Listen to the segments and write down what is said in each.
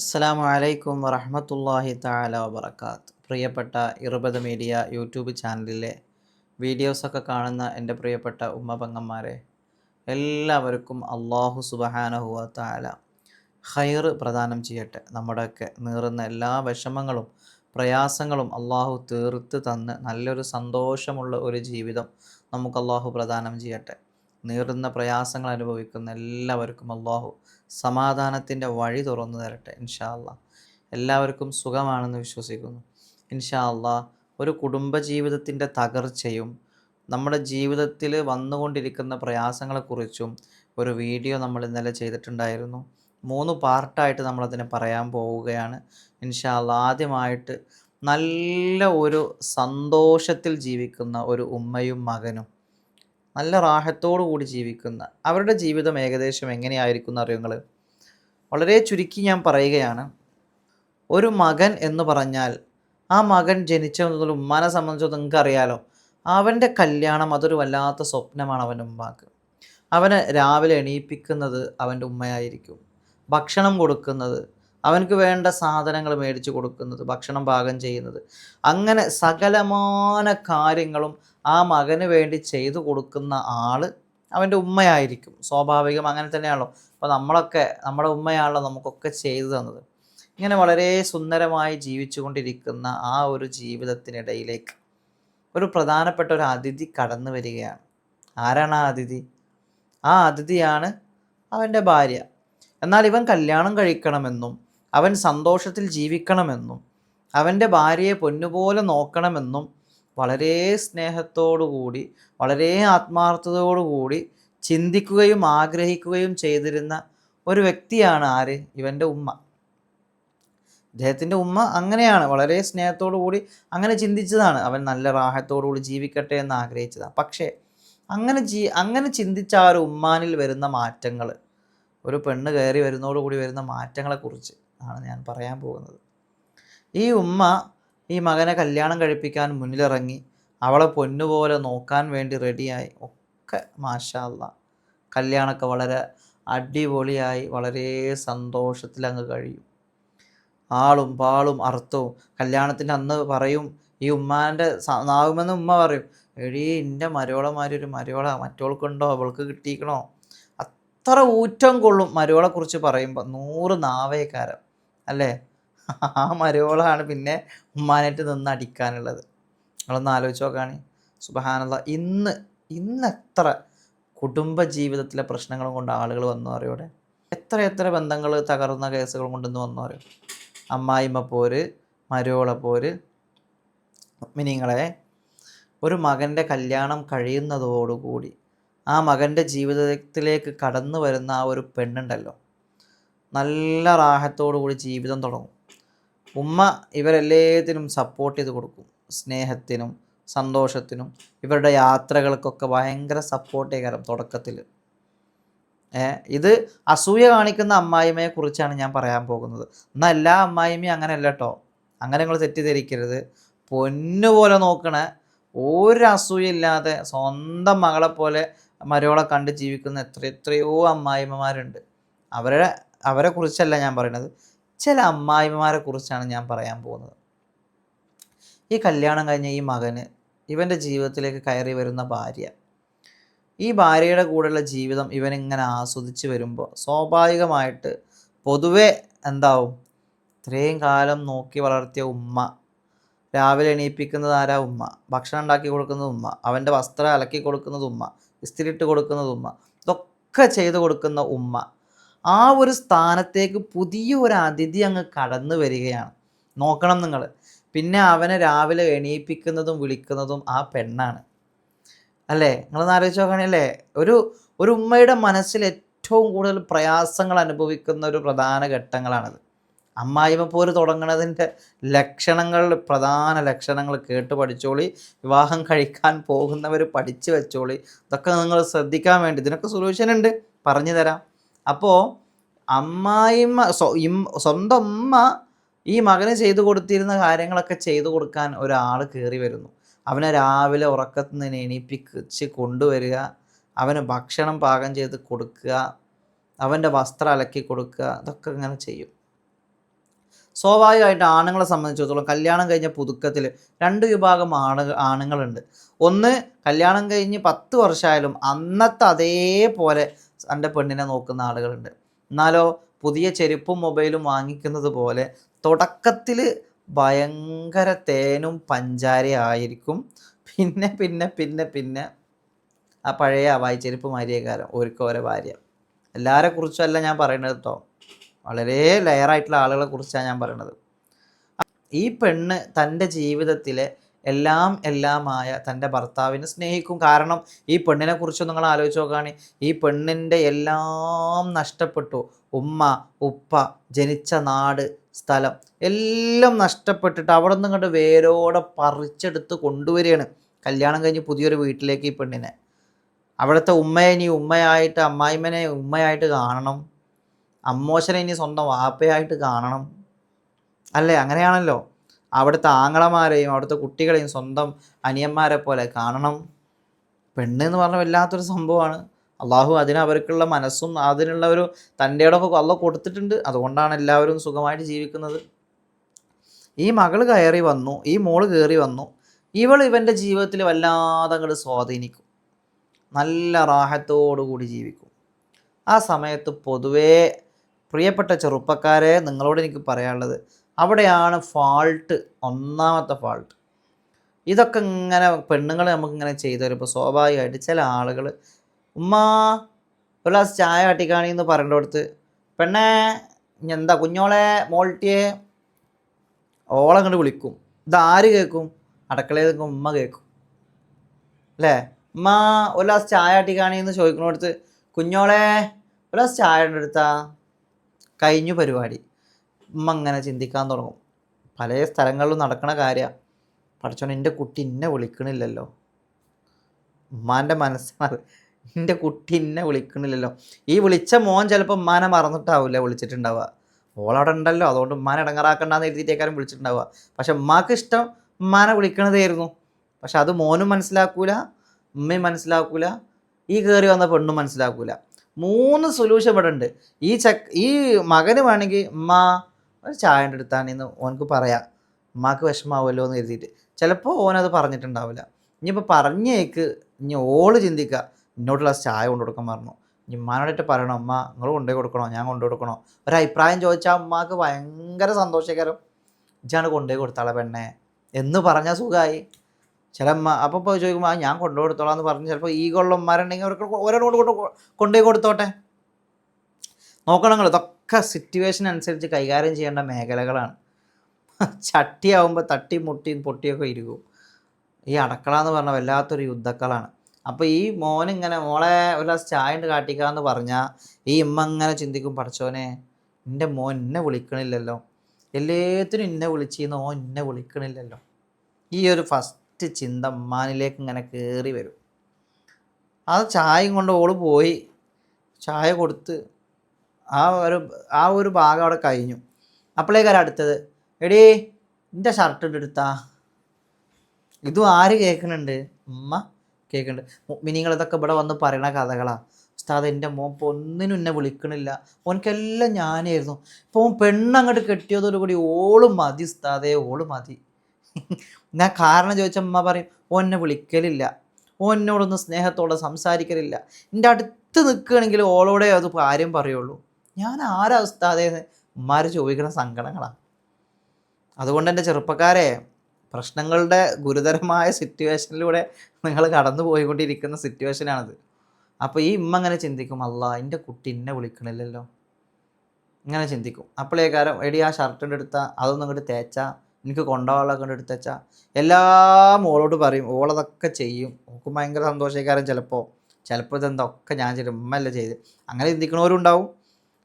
അസ്സലാമു അലൈക്കും വറഹമത്തല്ലാഹി താല വബറകാത്ത്. പ്രിയപ്പെട്ട ഇറുപത് മീഡിയ യൂട്യൂബ് ചാനലിലെ വീഡിയോസൊക്കെ കാണുന്ന എന്റെ പ്രിയപ്പെട്ട ഉമ്മപങ്ങന്മാരെ എല്ലാവർക്കും അള്ളാഹു സുബഹാനഹുവ താല ഹൈർ പ്രദാനം ചെയ്യട്ടെ. നമ്മുടെയൊക്കെ നീറുന്ന എല്ലാ വിഷമങ്ങളും പ്രയാസങ്ങളും അള്ളാഹു തീർത്ത് തന്ന് നല്ലൊരു സന്തോഷമുള്ള ഒരു ജീവിതം നമുക്ക് അള്ളാഹു പ്രദാനം ചെയ്യട്ടെ. നീറുന്ന പ്രയാസങ്ങൾ അനുഭവിക്കുന്ന എല്ലാവർക്കും അള്ളാഹു സമാധാനത്തിന്റെ വഴി തുറന്നു തരട്ടെ ഇൻഷാ അല്ലാ എല്ലാവർക്കും സുഖമാണെന്ന് വിശ്വസിക്കുന്നു. ഇൻഷാ അല്ലാ ഒരു കുടുംബജീവിതത്തിന്റെ തകർച്ചയും നമ്മുടെ ജീവിതത്തിൽ വന്നുകൊണ്ടിരിക്കുന്ന പ്രയാസങ്ങളെക്കുറിച്ചും ഒരു വീഡിയോ നമ്മൾ ഇന്നലെ ചെയ്തിട്ടുണ്ടായിരുന്നു. മൂന്ന് പാർട്ടായിട്ട് നമ്മളതിനെ പറയാൻ പോവുകയാണ്. ഇൻഷാ അല്ലാ ആദ്യമായിട്ട് നല്ല ഒരു സന്തോഷത്തിൽ ജീവിക്കുന്ന ഒരു ഉമ്മയും മകനും. നല്ല റാഹത്തോടു കൂടി ജീവിക്കുന്ന അവരുടെ ജീവിതം ഏകദേശം എങ്ങനെയായിരിക്കും എന്നറിയുങ്ങൾ വളരെ ചുരുക്കി ഞാൻ പറയുകയാണ്. ഒരു മകൻ എന്ന് പറഞ്ഞാൽ ആ മകൻ ജനിച്ച ഉമ്മാനെ സംബന്ധിച്ചത് നിങ്ങൾക്ക് അറിയാലോ അവന്റെ കല്യാണം അതൊരു വല്ലാത്ത സ്വപ്നമാണ് അവന്റെ ഉമ്മാക്ക്. അവനെ രാവിലെ എണീപ്പിക്കുന്നത് അവന്റെ ഉമ്മയായിരിക്കും. ഭക്ഷണം കൊടുക്കുന്നത് അവനക്ക് വേണ്ട സാധനങ്ങൾ മേടിച്ചു കൊടുക്കുന്നത് ഭക്ഷണം പാകം ചെയ്യുന്നത്. അങ്ങനെ സകലമാന കാര്യങ്ങളും ആ മകന് വേണ്ടി ചെയ്തു കൊടുക്കുന്ന ആൾ അവന്റെ ഉമ്മയായിരിക്കും. സ്വാഭാവികം അങ്ങനെ തന്നെയാണല്ലോ. അപ്പോൾ നമ്മളൊക്കെ നമ്മുടെ ഉമ്മയാണല്ലോ നമുക്കൊക്കെ ചെയ്തു തന്നത്. ഇങ്ങനെ വളരെ സുന്ദരമായി ജീവിച്ചുകൊണ്ടിരിക്കുന്ന ആ ഒരു ജീവിതത്തിനിടയിലേക്ക് ഒരു പ്രധാനപ്പെട്ട ഒരു അതിഥി കടന്നു വരികയാണ്. ആരാണ് ആ അതിഥി? ആ അതിഥിയാണ് അവന്റെ ഭാര്യ. എന്നാൽ ഇവൻ കല്യാണം കഴിക്കണമെന്നും അവൻ സന്തോഷത്തിൽ ജീവിക്കണമെന്നും അവന്റെ ഭാര്യയെ പൊന്നുപോലെ നോക്കണമെന്നും വളരെ സ്നേഹത്തോടുകൂടി വളരെ ആത്മാർത്ഥതയോടുകൂടി ചിന്തിക്കുകയും ആഗ്രഹിക്കുകയും ചെയ്തിരുന്ന ഒരു വ്യക്തിയാണ് ആര്? ഇവന്റെ ഉമ്മ. ഇദ്ദേഹത്തിന്റെ ഉമ്മ അങ്ങനെയാണ് വളരെ സ്നേഹത്തോടു കൂടി അങ്ങനെ ചിന്തിച്ചതാണ്. അവൻ നല്ല റാഹത്തോടുകൂടി ജീവിക്കട്ടെ എന്ന് ആഗ്രഹിച്ചതാണ്. പക്ഷേ അങ്ങനെ ജീ അങ്ങനെ ചിന്തിച്ച ആ ഒരു ഉമ്മാനിൽ വരുന്ന മാറ്റങ്ങൾ ഒരു പെണ്ണ് കയറി വരുന്നതോടുകൂടി വരുന്ന മാറ്റങ്ങളെക്കുറിച്ച് ആണ് ഞാൻ പറയാൻ പോകുന്നത്. ഈ ഉമ്മ ഈ മകനെ കല്യാണം കഴിപ്പിക്കാൻ മുന്നിലിറങ്ങി അവളെ പൊന്നുപോലെ നോക്കാൻ വേണ്ടി റെഡിയായി ഒക്കെ മാഷാല്ല കല്യാണമൊക്കെ വളരെ അടിപൊളിയായി വളരെ സന്തോഷത്തിൽ അങ്ങ് കഴിയും. ആളും പാളും അർത്ഥവും കല്യാണത്തിന്റെ അന്ന് പറയും ഈ ഉമ്മാന്റെ നാവുമെന്ന് ഉമ്മ പറയും. എടീ എന്റെ മരോളമാരി ഒരു മരോള. മറ്റോൾക്കുണ്ടോ? അവൾക്ക് കിട്ടിയിക്കണോ അത്ര ഊറ്റം കൊള്ളും. മരുവളെക്കുറിച്ച് പറയുമ്പോൾ നൂറ് നാവേക്കാരം. അല്ലേ? ആ മരുവളാണ് പിന്നെ ഉമ്മാനായിട്ട് നിന്ന് അടിക്കാനുള്ളത്. നിങ്ങളൊന്ന് ആലോചിച്ച് നോക്കുകയാണ് സുബഹാനല്ല. ഇന്ന് ഇന്ന് എത്ര കുടുംബ ജീവിതത്തിലെ പ്രശ്നങ്ങളും കൊണ്ട് ആളുകൾ വന്നു അറിയോടെ എത്ര എത്ര ബന്ധങ്ങൾ തകർന്ന കേസുകൾ കൊണ്ടുവന്ന് വന്നു അറിയോ? അമ്മായിമ്മ പോര് മരോള പോര്. മിനിങ്ങളെ ഒരു മകന്റെ കല്യാണം കഴിയുന്നതോടുകൂടി ആ മകന്റെ ജീവിതത്തിലേക്ക് കടന്നു വരുന്ന ആ ഒരു പെണ്ണുണ്ടല്ലോ. നല്ല റാഹത്തോടു കൂടി ജീവിതം തുടങ്ങും. ഉമ്മ ഇവരെല്ലാത്തിനും സപ്പോർട്ട് ചെയ്ത് കൊടുക്കും. സ്നേഹത്തിനും സന്തോഷത്തിനും ഇവരുടെ യാത്രകൾക്കൊക്കെ ഭയങ്കര സപ്പോർട്ട് ചെയ്യാറും തുടക്കത്തിൽ. ഇത് അസൂയ കാണിക്കുന്ന അമ്മായിമയെ കുറിച്ചാണ് ഞാൻ പറയാൻ പോകുന്നത്. എന്നാൽ എല്ലാ അമ്മായിമ്മയും അങ്ങനെയല്ല കേട്ടോ അങ്ങനെ നിങ്ങൾ തെറ്റിദ്ധരിക്കരുത്. പൊന്നുപോലെ നോക്കണ. ഒരു അസൂയില്ലാതെ സ്വന്തം മകളെ പോലെ മരോളെ കണ്ട് ജീവിക്കുന്ന എത്ര എത്രയോ അമ്മായിമ്മമാരുണ്ട്. അവരുടെ അവരെ കുറിച്ചല്ല ഞാൻ പറയുന്നത്. ചില അമ്മായിമ്മമാരെ കുറിച്ചാണ് ഞാൻ പറയാൻ പോകുന്നത്. ഈ കല്യാണം കഴിഞ്ഞ ഈ മകന് ഇവന്റെ ജീവിതത്തിലേക്ക് കയറി വരുന്ന ഭാര്യ. ഈ ഭാര്യയുടെ കൂടെയുള്ള ജീവിതം ഇവനിങ്ങനെ ആസ്വദിച്ച് വരുമ്പോൾ സ്വാഭാവികമായിട്ട് പൊതുവെ എന്താവും? ഇത്രയും കാലം നോക്കി വളർത്തിയ ഉമ്മ രാവിലെ എണീപ്പിക്കുന്നത് ആരാ ഉമ്മ? ഭക്ഷണം ഉണ്ടാക്കി കൊടുക്കുന്നത് ഉമ്മ അവന്റെ വസ്ത്രം അലക്കി കൊടുക്കുന്നത് ഉമ്മ ഇസ്തിരിട്ട് കൊടുക്കുന്നത് ഉമ്മ. ഇതൊക്കെ ചെയ്തു കൊടുക്കുന്ന ഉമ്മ. ആ ഒരു സ്ഥാനത്തേക്ക് പുതിയ ഒരു അതിഥി അങ്ങ് കടന്നു വരികയാണ്. നോക്കണം നിങ്ങൾ പിന്നെ അവനെ രാവിലെ എണീപ്പിക്കുന്നതും വിളിക്കുന്നതും ആ പെണ്ണാണ്. അല്ലേ? നിങ്ങളൊന്ന് ആലോചിച്ച് നോക്കണല്ലേ ഒരു ഒരു ഉമ്മയുടെ മനസ്സിൽ ഏറ്റവും കൂടുതൽ പ്രയാസങ്ങൾ അനുഭവിക്കുന്ന ഒരു പ്രധാന ഘട്ടങ്ങളാണത്. അമ്മായിമ്മ പോര് തുടങ്ങുന്നതിന്റെ ലക്ഷണങ്ങൾ പ്രധാന ലക്ഷണങ്ങൾ കേട്ട് പഠിച്ചോളി. വിവാഹം കഴിക്കാൻ പോകുന്നവർ പഠിച്ചു വെച്ചോളി. ഇതൊക്കെ നിങ്ങൾ ശ്രദ്ധിക്കാൻ വേണ്ടി. ഇതിനൊക്കെ സൊല്യൂഷൻ ഉണ്ട്. പറഞ്ഞു തരാം. അപ്പോൾ അമ്മായിമ്മ സ്വന്തം അമ്മ ഈ മകന് ചെയ്തു കൊടുത്തിരുന്ന കാര്യങ്ങളൊക്കെ ചെയ്തു കൊടുക്കാൻ ഒരാൾ കയറി വരുന്നു. അവനെ രാവിലെ ഉറക്കത്തിൽ നിന്ന് എണീപ്പിച്ച് കൊണ്ടുവരിക. അവന് ഭക്ഷണം പാകം ചെയ്ത് കൊടുക്കുക. അവന്റെ വസ്ത്രം അലക്കി കൊടുക്കുക. ഇതൊക്കെ ഇങ്ങനെ ചെയ്യും. സ്വാഭാവികമായിട്ട് ആണുങ്ങളെ സംബന്ധിച്ചിടത്തോളം കല്യാണം കഴിഞ്ഞ പുതുക്കത്തിൽ രണ്ട് വിഭാഗം ആണ് ആണുങ്ങളുണ്ട്. ഒന്ന് കല്യാണം കഴിഞ്ഞ് പത്ത് വർഷമായാലും അന്നത്തെ അതേപോലെ എന്റെ പെണ്ണിനെ നോക്കുന്ന ആളുകളുണ്ട്. എന്നാലോ പുതിയ ചെരുപ്പും മൊബൈലും വാങ്ങിക്കുന്നത് പോലെ തുടക്കത്തിൽ ഭയങ്കര തേനും പഞ്ചാരയായിരിക്കും പിന്നെ പിന്നെ പിന്നെ പിന്നെ ആ പഴയ വായിച്ചെരുപ്പ് ചെരുപ്പ് മാരിയക്കാരം ഒരുക്കോരെ ഭാര്യ. എല്ലാവരെ കുറിച്ചല്ല ഞാൻ പറയുന്നത് കേട്ടോ വളരെ ലെയറായിട്ടുള്ള ആളുകളെ കുറിച്ചാണ് ഞാൻ പറയണത്. ഈ പെണ്ണ് തന്റെ ജീവിതത്തിലെ എല്ലാം എല്ലാമായ തന്റെ ഭർത്താവിനെ സ്നേഹിക്കും. കാരണം ഈ പെണ്ണിനെ കുറിച്ച് നിങ്ങൾ ആലോചിച്ച് നോക്കുകയാണെങ്കിൽ ഈ പെണ്ണിന്റെ എല്ലാം നഷ്ടപ്പെട്ടു. ഉമ്മ ഉപ്പ ജനിച്ച നാട് സ്ഥലം എല്ലാം നഷ്ടപ്പെട്ടിട്ട് അവിടെ നിന്ന് ഇങ്ങോട്ട് വേരോടെ പറിച്ചെടുത്ത് കൊണ്ടുവരികയാണ്. കല്യാണം കഴിഞ്ഞ് പുതിയൊരു വീട്ടിലേക്ക് ഈ പെണ്ണിനെ. അവിടുത്തെ ഉമ്മയെ ഇനി ഉമ്മയായിട്ട് അമ്മായിമ്മനെ ഉമ്മയായിട്ട് കാണണം. അമ്മോശനെ ഇനി സ്വന്തം വാപ്പയായിട്ട് കാണണം. അല്ലേ? അങ്ങനെയാണല്ലോ. അവിടുത്തെ ആങ്ങളമാരെയും അവിടുത്തെ കുട്ടികളെയും സ്വന്തം അനിയന്മാരെ പോലെ കാണണം. പെണ്ണ് എന്ന് പറഞ്ഞാൽ വല്ലാത്തൊരു സംഭവമാണ്. അള്ളാഹു അതിന് അവർക്കുള്ള മനസ്സും അതിനുള്ള ഒരു തന്റെ ഇടമൊക്കെ കൊടുത്തിട്ടുണ്ട്. അതുകൊണ്ടാണ് എല്ലാവരും സുഖമായിട്ട് ജീവിക്കുന്നത്. ഈ മകൾ കയറി വന്നു ഈ മോൾ കയറി വന്നു. ഇവൾ ഇവന്റെ ജീവിതത്തിൽ വല്ലാതെ അങ്ങോട്ട് സ്വാധീനിക്കും. നല്ല റാഹത്തോടു കൂടി ജീവിക്കും. ആ സമയത്ത് പൊതുവേ പ്രിയപ്പെട്ട ചെറുപ്പക്കാരെ നിങ്ങളോട് എനിക്ക് പറയാനുള്ളത് അവിടെയാണ് ഫാൾട്ട് ഒന്നാമത്തെ ഫാൾട്ട് ഇതൊക്കെ ഇങ്ങനെ പെണ്ണുങ്ങൾ നമുക്കിങ്ങനെ ചെയ്തു തരും. ഇപ്പോൾ സ്വാഭാവികമായിട്ട് ചില ആളുകൾ ഉമ്മ ഒരു ഗ്ലാസ് ചായ കാട്ടിക്കാണി എന്ന് പറയേണ്ടടുത്ത് പെണ്ണേ എന്താ കുഞ്ഞോളെ മോൾട്ടിയെ? ഓളെ കണ്ട് വിളിക്കും. ഇതാര് കേൾക്കും? അടക്കളയിൽ നിൽക്കും ഉമ്മ കേൾക്കും. അല്ലേ? ഉമ്മ ഒരു ഗ്ലാസ് ചായ കാട്ടിക്കാണി എന്ന് ചോദിക്കുന്നിടത്ത് കുഞ്ഞോളെ ഒരു ഗ്ലാസ് ചായ എടുത്താ? കഴിഞ്ഞു പരിപാടി. ഉമ്മ അങ്ങനെ ചിന്തിക്കാൻ തുടങ്ങും. പല സ്ഥലങ്ങളിലും നടക്കണ കാര്യമാണ് പഠിച്ചോണ്ട് എന്റെ കുട്ടി എന്നെ വിളിക്കണില്ലല്ലോ. ഉമ്മാന്റെ മനസ്സിനത് എന്റെ കുട്ടി എന്നെ വിളിക്കണില്ലല്ലോ. ഈ വിളിച്ച മോൻ ചിലപ്പോൾ ഉമ്മാനെ മറന്നിട്ടാവില്ല വിളിച്ചിട്ടുണ്ടാവുക. ഓളവിടെ ഉണ്ടല്ലോ. അതുകൊണ്ട് ഉമ്മാനെ ഇടങ്ങറാക്കണ്ടെന്ന് എഴുതിയിട്ടേക്കാരും വിളിച്ചിട്ടുണ്ടാവുക. പക്ഷെ ഉമ്മാക്ക് ഇഷ്ടം ഉമ്മാനെ വിളിക്കണതായിരുന്നു. പക്ഷെ അത് മോനും മനസ്സിലാക്കൂല ഉമ്മയും മനസ്സിലാക്കൂല ഈ കയറി വന്ന പെണ്ണും മനസ്സിലാക്കൂല. മൂന്ന് സൊല്യൂഷൻ ഇവിടെ ഉണ്ട് ഈ ചക്ക് ഈ മകന് വേണമെങ്കിൽ ഉമ്മ ഒരു ചായ എടുത്താണെന്ന് ഓനക്ക് പറയാം. ഉമ്മാക്ക് വിഷമാവുമല്ലോ എന്ന് കരുതിയിട്ട്. ചിലപ്പോൾ ഓനത് പറഞ്ഞിട്ടുണ്ടാവില്ല. ഇനിയിപ്പോൾ പറഞ്ഞേക്ക് ഇനി ഓൾ ചിന്തിക്കുക ഗ്ലാസ് ചായ കൊണ്ടു കൊടുക്കാൻ പറഞ്ഞു. ഇനി ഉമ്മാനോടായിട്ട് പറയണം ഉമ്മ നിങ്ങൾ കൊണ്ടുപോയി കൊടുക്കണോ? ഞാൻ കൊണ്ടു കൊടുക്കണോ? ഒരു അഭിപ്രായം ചോദിച്ചാൽ ഉമ്മാക്ക് ഭയങ്കര സന്തോഷകരം. ഇജാണ് കൊണ്ടുപോയി കൊടുത്താളെ പെണ്ണെ. എന്ന് പറഞ്ഞാൽ സുഖമായി ചില അമ്മ അപ്പോൾ ഇപ്പോൾ ചോദിക്കുമ്പോൾ ഞാൻ കൊണ്ടു കൊടുത്തോളാം എന്ന് പറഞ്ഞ്. ചിലപ്പോൾ ഈ കൊള്ളന്മാരുണ്ടെങ്കിൽ അവർക്ക് ഒരാളോട് കൊണ്ട് കൊണ്ടുപോയി കൊടുത്തോട്ടെ? നോക്കണങ്ങൾ ഇതൊക്കെ സിറ്റുവേഷൻ അനുസരിച്ച് കൈകാര്യം ചെയ്യേണ്ട മേഖലകളാണ്. ചട്ടിയാവുമ്പോൾ തട്ടി മുട്ടിയും പൊട്ടിയൊക്കെ ഇരിക്കും. ഈ അടക്കള എന്ന് പറഞ്ഞാൽ വല്ലാത്തൊരു യുദ്ധക്കളാണ്. അപ്പോൾ ഈ മോനിങ്ങനെ മോളെ ഒരു ഗ്ലാസ് ചായ ഉണ്ട് കാട്ടിക്കാന്ന് പറഞ്ഞാൽ ഈ ഇമ്മ ഇങ്ങനെ ചിന്തിക്കും പഠിച്ചോനെ എന്റെ മോൻ എന്നെ വിളിക്കണില്ലല്ലോ. എല്ലാത്തിനും എന്നെ വിളിച്ചിരുന്ന ഓൻ എന്നെ വിളിക്കണില്ലല്ലോ. ഈ ഒരു ഫസ്റ്റ് ചിന്ത ഉമ്മാനിലേക്ക് ഇങ്ങനെ കയറി വരും. ആ ചായയും കൊണ്ട് ഓൾ പോയി. ചായ കൊടുത്ത് ആ ഒരു ആ ഒരു ഭാഗം അവിടെ കഴിഞ്ഞു. അപ്പോഴേക്കാരം അടുത്തത്? എടീ എന്റെ ഷർട്ട് എടുത്താ. ഇതും ആര് കേൾക്കുന്നുണ്ട് ഉമ്മ കേൾക്കുന്നുണ്ട് മിനിങ്ങൾ ഇതൊക്കെ ഇവിടെ വന്ന് പറയണ കഥകളാണ് ഉസ്താദ് എന്റെ മോൻ ഇപ്പോൾ ഒന്നിനും എന്നെ വിളിക്കണില്ല. ഓനക്കെല്ലാം ഞാനായിരുന്നു. ഇപ്പോൾ പെണ്ണങ്ങോട്ട് കെട്ടിയതോടുകൂടി ഓൾ മതി ഉസ്താദേ ഓൾ മതി. ഞാൻ കാരണം ചോദിച്ച അമ്മ പറയും ഓൻ എന്നെ വിളിക്കലില്ല. ഓൻ എന്നോടൊന്നും സ്നേഹത്തോടെ സംസാരിക്കലില്ല. എന്റെ അടുത്ത് നിൽക്കുകയാണെങ്കിൽ ഓളോടെ അത് കാര്യം പറയുള്ളൂ. ഞാൻ ആരാ ഉസ്താദേ ഉമ്മാർ ചോദിക്കുന്ന സങ്കടങ്ങളാണ് അതുകൊണ്ട് എന്റെ ചെറുപ്പക്കാരെ പ്രശ്നങ്ങളുടെ ഗുരുതരമായ സിറ്റുവേഷനിലൂടെ നിങ്ങൾ കടന്നു പോയിക്കൊണ്ടിരിക്കുന്ന സിറ്റുവേഷനാണിത്. അപ്പോൾ ഈ ഉമ്മ അങ്ങനെ ചിന്തിക്കും അല്ല എന്റെ കുട്ടി എന്നെ വിളിക്കണില്ലല്ലോ. ഇങ്ങനെ ചിന്തിക്കും. അപ്പോഴേക്കാരം എടി ആ ഷർട്ടിന്റെ എടുത്താൽ അതൊന്നും ഇങ്ങോട്ട് തേച്ചാ എനിക്ക് കൊണ്ടുപോകാനുള്ളതൊക്കെ കൊണ്ട് എടുത്തേച്ചാ എല്ലാം ഓളോട് പറയും ഓളതൊക്കെ ചെയ്യും. ഓക്കും ഭയങ്കര സന്തോഷക്കാരൻ ചിലപ്പോൾ ചിലപ്പോൾ ഇതെന്തൊക്കെ ഞാൻ ചെയ്യും ഉമ്മല്ല ചെയ്ത്. അങ്ങനെ ചിന്തിക്കണവരും ഉണ്ടാവും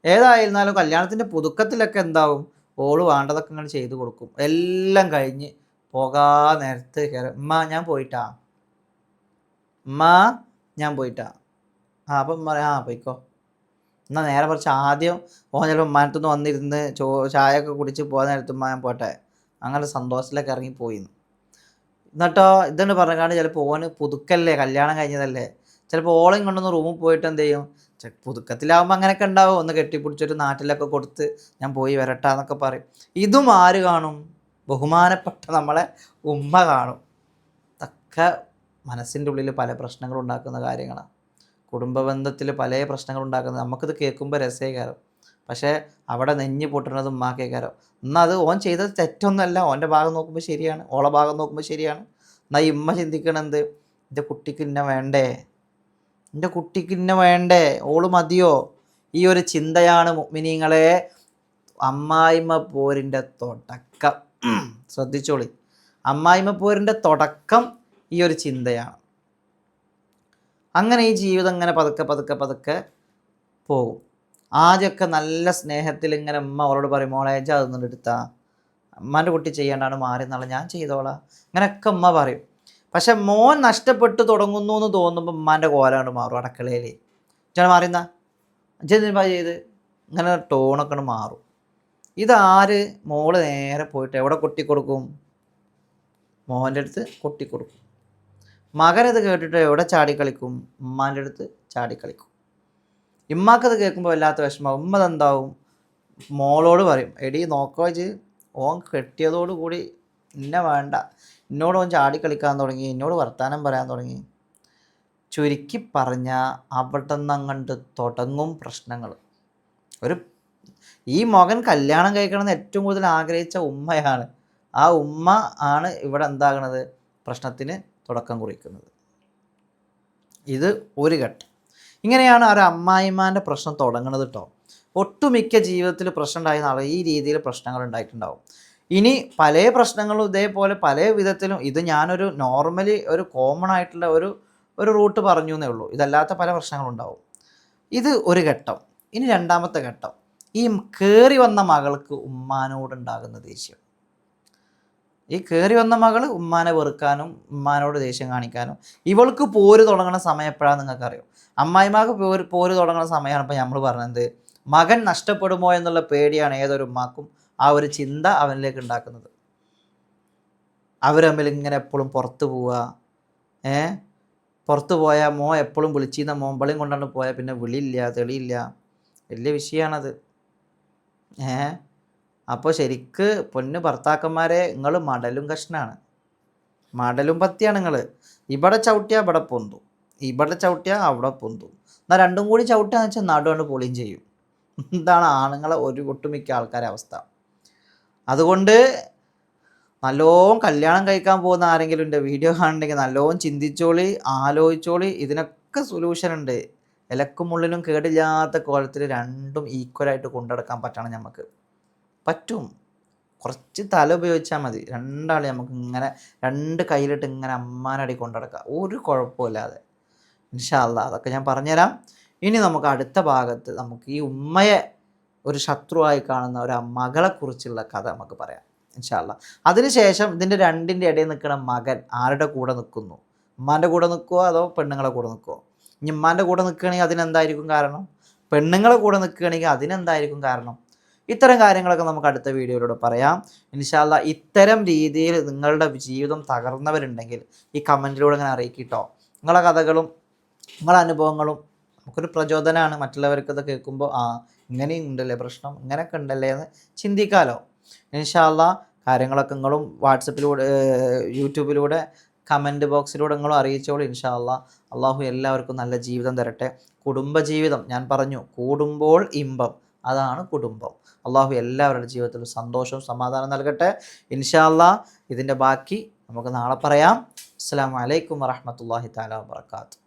ഏതായിരുന്നാലും കല്യാണത്തിന്റെ പുതുക്കത്തിലൊക്കെ എന്താവും? ഓൾ വേണ്ടതൊക്കെ ഇങ്ങനെ ചെയ്ത് കൊടുക്കും. എല്ലാം കഴിഞ്ഞ് പോകാ നേരത്ത് കയറി ഉമ്മ ഞാൻ പോയിട്ടാ. ഉമ്മ ഞാൻ പോയിട്ടാ. ആ അപ്പം പറയാം ആ പോയിക്കോ. എന്നാൽ നേരെ കുറച്ച് ആദ്യം ഓൻ ചിലപ്പോൾ ഉമ്മാനത്തുനിന്ന് വന്നിരുന്ന് ചോ ചായ ഒക്കെ കുടിച്ച് പോകാൻ നേരത്ത് ഉമ്മ ഞാൻ പോട്ടെ. അങ്ങനെ സന്തോഷത്തിലൊക്കെ ഇറങ്ങിപ്പോയി എന്നിട്ടോ ഇതുണ്ട് പറഞ്ഞാണ്ട് ചിലപ്പോൾ ഓന് പുതുക്കല്ലേ കല്യാണം കഴിഞ്ഞതല്ലേ? ചിലപ്പോൾ ഓളെയും കൊണ്ടൊന്ന് റൂമിൽ പോയിട്ട് എന്ത് ചെയ്യും? പുതുക്കത്തിലാവുമ്പോൾ അങ്ങനെയൊക്കെ ഉണ്ടാവും. ഒന്ന് കെട്ടിപ്പിടിച്ചൊരു നാട്ടിലൊക്കെ കൊടുത്ത് ഞാൻ പോയി വരട്ടെ എന്നൊക്കെ പറയും. ഇതും ആര് കാണും? ബഹുമാനപ്പെട്ട നമ്മളെ ഉമ്മ കാണും. തക്ക മനസ്സിന്റെ ഉള്ളിൽ പല പ്രശ്നങ്ങൾ ഉണ്ടാക്കുന്ന കാര്യങ്ങളാണ് കുടുംബ ബന്ധത്തിൽ പല പ്രശ്നങ്ങൾ ഉണ്ടാക്കുന്നത് നമുക്കിത് കേൾക്കുമ്പോൾ രസേകാരം പക്ഷേ അവിടെ നെഞ്ഞ് പൊട്ടുന്നത് ഉമ്മാക്കേക്കാരം. എന്നാൽ അത് ഓൻ ചെയ്തത് തെറ്റൊന്നുമല്ല. ഓന്റെ ഭാഗം നോക്കുമ്പോൾ ശരിയാണ്. ഓളെ ഭാഗം നോക്കുമ്പോൾ ശരിയാണ്. എന്നാൽ ഇമ്മ ചിന്തിക്കണെന്ത് എന്റെ കുട്ടിക്ക് ഇന്ന വേണ്ടേ? എന്റെ കുട്ടിക്ക് ഇന്ന വേണ്ടേ? ഓൾ മതിയോ? ഈ ഒരു ചിന്തയാണ് മിനിങ്ങളെ അമ്മായിമ്മ പോരിന്റെ തുടക്കം. ശ്രദ്ധിച്ചോളി. അമ്മായിമ്മ പോരിന്റെ തുടക്കം ഈ ഒരു ചിന്തയാണ്. അങ്ങനെ ഈ ജീവിതം അങ്ങനെ പതുക്കെ പതുക്കെ പതുക്കെ പോകും. ആദ്യമൊക്കെ നല്ല സ്നേഹത്തിൽ ഇങ്ങനെ ഉമ്മ അവളോട് പറയും മോളെ ഏജാ അതൊന്നും എടുത്താ. അമ്മാന്റെ കുട്ടി ചെയ്യേണ്ടാണ് മാറി എന്നുള്ള ഞാൻ ചെയ്തോളാം. അങ്ങനെയൊക്കെ ഉമ്മ പറയും. പക്ഷെ മോൻ നഷ്ടപ്പെട്ടു തുടങ്ങുന്നു എന്ന് തോന്നുമ്പോൾ ഉമ്മാന്റെ കോലാണ് മാറും അടക്കളയിൽ ചേട്ടാ മാറിയെന്നാ അച്ഛൻ ചെയ്ത്? ഇങ്ങനെ ടോണൊക്കെ മാറും. ഇതാര്? മോൾ നേരെ പോയിട്ട് എവിടെ കൊട്ടിക്കൊടുക്കും മോന്റെ അടുത്ത് കൊട്ടിക്കൊടുക്കും മകനത് കേട്ടിട്ട് എവിടെ ചാടിക്കളിക്കും ഉമ്മാന്റെ അടുത്ത് ചാടിക്കളിക്കും ഇമ്മാക്കത് കേൾക്കുമ്പോൾ വല്ലാത്ത വിഷമം ഉമ്മ എന്താവും മോളോട് പറയും എടി നോക്കോ ഇജ് ഓൻ കെട്ടിയതോടുകൂടി എന്നെ വേണ്ട. എന്നോട് ഓൻ ചാടിക്കളിക്കാൻ തുടങ്ങി എന്നോട് വർത്താനം പറയാൻ തുടങ്ങി. ചുരുക്കി പറഞ്ഞ അവിടെ നിന്നങ്ങണ്ട് തുടങ്ങും പ്രശ്നങ്ങൾ. ഒരു ഈ മകൻ കല്യാണം കഴിക്കണമെന്ന് ഏറ്റവും കൂടുതൽ ആഗ്രഹിച്ച ഉമ്മയാണ്. ആ ഉമ്മ ആണ് ഇവിടെ എന്താകണത്? പ്രശ്നത്തിന് തുടക്കം കുറിക്കുന്നത്. ഇത് ഒരു ഘട്ടം. ഇങ്ങനെയാണ് ഒരു അമ്മായിമാന്റെ പ്രശ്നം തുടങ്ങുന്നത് കേട്ടോ ഒട്ടുമിക്ക ജീവിതത്തിൽ പ്രശ്നം ഉണ്ടായിരുന്ന ആൾ ഈ രീതിയിൽ പ്രശ്നങ്ങൾ ഉണ്ടായിട്ടുണ്ടാവും. ഇനി പല പ്രശ്നങ്ങളും ഇതേപോലെ പല വിധത്തിലും ഇത് ഞാനൊരു നോർമലി ഒരു കോമൺ ആയിട്ടുള്ള ഒരു ഒരു റൂട്ട് പറഞ്ഞു എന്നേ ഉള്ളൂ. ഇതല്ലാത്ത പല പ്രശ്നങ്ങളുണ്ടാവും ഇത് ഒരു ഘട്ടം. ഇനി രണ്ടാമത്തെ ഘട്ടം. ഈ കയറി വന്ന മകൾക്ക് ഉമ്മാനോടുണ്ടാകുന്ന ദേഷ്യം. ഈ കയറി വന്ന മകൾ ഉമ്മാനെ വെറുക്കാനും ഉമ്മാനോട് ദേഷ്യം കാണിക്കാനും. ഇവൾക്ക് പോര് തുടങ്ങുന്ന സമയം എപ്പോഴാണെന്ന് നിങ്ങൾക്കറിയാം? അമ്മായിമാക്ക് പോര് പോര് തുടങ്ങുന്ന സമയമാണ് ഇപ്പം നമ്മൾ പറഞ്ഞത്. മകൻ നഷ്ടപ്പെടുമോ എന്നുള്ള പേടിയാണ് ഏതൊരു ഉമ്മാക്കും ആ ഒരു ചിന്ത അവനിലേക്ക് ഉണ്ടാക്കുന്നത്. അവർ തമ്മിൽ ഇങ്ങനെ എപ്പോഴും പുറത്തു പോവുക. ഏ? പുറത്തു പോയാൽ മോ എപ്പോഴും വിളിച്ചിരുന്ന മോമ്പളിയും കൊണ്ടാണ് പോയാൽ പിന്നെ വിളിയില്ല തെളിയില്ല. വലിയ വിഷയമാണത്. ഏ? അപ്പോൾ ശരിക്ക് പൊന്ന് ഭർത്താക്കന്മാരെ നിങ്ങൾ മടലും കഷ്ണാണ്. മടലും പത്തിയാണ് നിങ്ങൾ ഇവിടെ ചവിട്ടിയാൽ ഇവിടെ പൊന്തും. ഇവിടെ ചവിട്ടിയാൽ അവിടെ പൊന്തും. എന്നാൽ രണ്ടും കൂടി ചവിട്ടുകയെന്ന് വെച്ചാൽ നടുകൊണ്ട് പൊളിയും ചെയ്യും. എന്താണ് ആണുങ്ങളെ ഒരു ഒട്ടുമിക്ക ആൾക്കാരെ അവസ്ഥ. അതുകൊണ്ട് നല്ലോം കല്യാണം കഴിക്കാൻ പോകുന്ന ആരെങ്കിലും എന്റെ വീഡിയോ കാണുന്നുണ്ടെങ്കിൽ നല്ലോം ചിന്തിച്ചോളി ആലോചിച്ചോളി. ഇതിനൊക്കെ സൊല്യൂഷൻ ഉണ്ട്. ഇലക്കും മുള്ളിനും കേടില്ലാത്ത കോലത്തിൽ രണ്ടും ഈക്വലായിട്ട് കൊണ്ടുനടക്കാൻ പറ്റണം നമുക്ക് പറ്റും. കുറച്ച് തല ഉപയോഗിച്ചാൽ മതി. രണ്ടാളെ നമുക്ക് ഇങ്ങനെ രണ്ട് കയ്യിലിട്ട് ഇങ്ങനെ അമ്മാനടി കൊണ്ടുനടക്കാം ഒരു കുഴപ്പമില്ലാതെ. ഇൻഷാല്ല അതൊക്കെ ഞാൻ പറഞ്ഞുതരാം. ഇനി നമുക്ക് അടുത്ത ഭാഗത്ത് നമുക്ക് ഈ ഉമ്മയെ ഒരു ശത്രുവായി കാണുന്ന ഒരു മകളെക്കുറിച്ചുള്ള കഥ നമുക്ക് പറയാം. ഇൻഷാല്ല അതിനുശേഷം ഇതിന്റെ രണ്ടിന്റെ ഇടയിൽ നിൽക്കുന്ന മകൻ ആരുടെ കൂടെ നിൽക്കുന്നു? ഉമ്മാന്റെ കൂടെ നിൽക്കുമോ അതോ പെണ്ണുങ്ങളെ കൂടെ നിൽക്കുമോ ഇനി ഉമ്മാന്റെ കൂടെ നിൽക്കുകയാണെങ്കിൽ അതിനെന്തായിരിക്കും കാരണം? പെണ്ണുങ്ങളെ കൂടെ നിൽക്കുകയാണെങ്കിൽ അതിനെന്തായിരിക്കും കാരണം? ഇത്തരം കാര്യങ്ങളൊക്കെ നമുക്ക് അടുത്ത വീഡിയോയിലൂടെ പറയാം. ഇൻഷാല്ല ഇത്തരം രീതിയിൽ നിങ്ങളുടെ ജീവിതം തകർന്നവരുണ്ടെങ്കിൽ ഈ കമന്റിലൂടെ ഇങ്ങനെ അറിയിക്കിട്ടോ. നിങ്ങളുടെ കഥകളും നിങ്ങളുടെ അനുഭവങ്ങളും നമുക്കൊരു പ്രചോദനമാണ് മറ്റുള്ളവർക്ക് ഇത് കേൾക്കുമ്പോൾ ആ ഇങ്ങനെയും ഉണ്ടല്ലേ പ്രശ്നം? ഇങ്ങനെയൊക്കെ ഉണ്ടല്ലേ എന്ന് ചിന്തിക്കാമല്ലോ ഇൻഷാല്ല കാര്യങ്ങളൊക്കെ നിങ്ങളും വാട്സപ്പിലൂടെ യൂട്യൂബിലൂടെ കമന്റ് ബോക്സിലൂടെ നിങ്ങളും അറിയിച്ചോളൂ ഇൻഷാല്ല അള്ളാഹു എല്ലാവർക്കും നല്ല ജീവിതം തരട്ടെ. കുടുംബജീവിതം ഞാൻ പറഞ്ഞു കൂടുമ്പോൾ ഇമ്പം. അതാണ് കുടുംബം. അള്ളാഹു എല്ലാവരുടെ ജീവിതത്തിലും സന്തോഷവും സമാധാനം നൽകട്ടെ. ഇൻഷാല്ല ഇതിന്റെ ബാക്കി നമുക്ക് നാളെ പറയാം. അസ്സാം വലൈക്കും വറഹമത്തല്ലാഹി താല വാത്തു